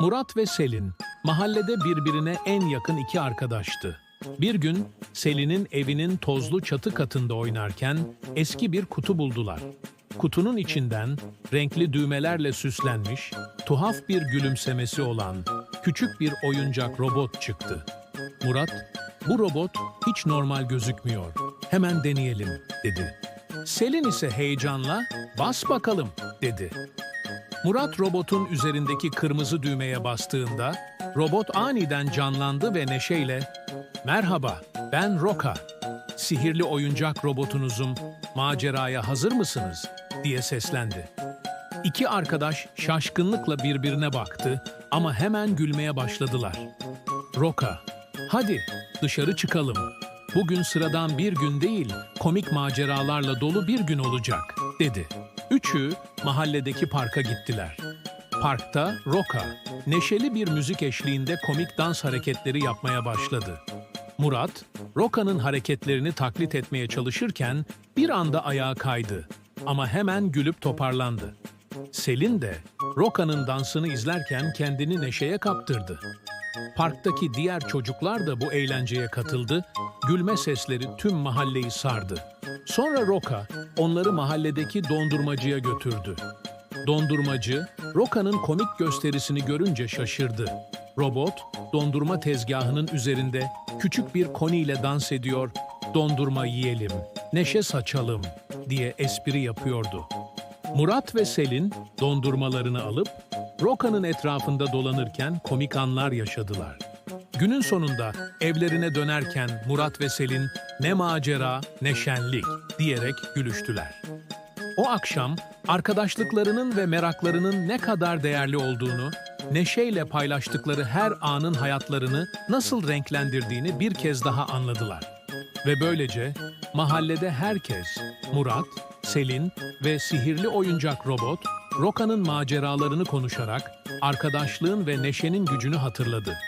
Murat ve Selin mahallede birbirine en yakın iki arkadaştı. Bir gün Selin'in evinin tozlu çatı katında oynarken eski bir kutu buldular. Kutunun içinden renkli düğmelerle süslenmiş, tuhaf bir gülümsemesi olan küçük bir oyuncak robot çıktı. Murat, bu robot hiç normal gözükmüyor. Hemen deneyelim dedi. Selin ise heyecanla bas bakalım dedi. Murat robotun üzerindeki kırmızı düğmeye bastığında robot aniden canlandı ve neşeyle "Merhaba, ben Roka. Sihirli oyuncak robotunuzum. Maceraya hazır mısınız?" diye seslendi. İki arkadaş şaşkınlıkla birbirine baktı ama hemen gülmeye başladılar. Roka, hadi dışarı çıkalım. Bugün sıradan bir gün değil, komik maceralarla dolu bir gün olacak, dedi. Üçü mahalledeki parka gittiler. Parkta Roka, neşeli bir müzik eşliğinde komik dans hareketleri yapmaya başladı. Murat, Roka'nın hareketlerini taklit etmeye çalışırken bir anda ayağa kaydı ama hemen gülüp toparlandı. Selin de Roka'nın dansını izlerken kendini neşeye kaptırdı. Parktaki diğer çocuklar da bu eğlenceye katıldı, gülme sesleri tüm mahalleyi sardı. Sonra Roka onları mahalledeki dondurmacıya götürdü. Dondurmacı, Roka'nın komik gösterisini görünce şaşırdı. Robot, dondurma tezgahının üzerinde küçük bir koniyle dans ediyor, dondurma yiyelim, neşe saçalım diye espri yapıyordu. Murat ve Selin dondurmalarını alıp Roka'nın etrafında dolanırken komik anlar yaşadılar. Günün sonunda evlerine dönerken Murat ve Selin ne macera ne şenlik diyerek gülüştüler. O akşam arkadaşlıklarının ve meraklarının ne kadar değerli olduğunu, neşeyle paylaştıkları her anın hayatlarını nasıl renklendirdiğini bir kez daha anladılar. Ve böylece mahallede herkes Murat, Selin ve sihirli oyuncak robot Roka'nın maceralarını konuşarak arkadaşlığın ve neşenin gücünü hatırladı.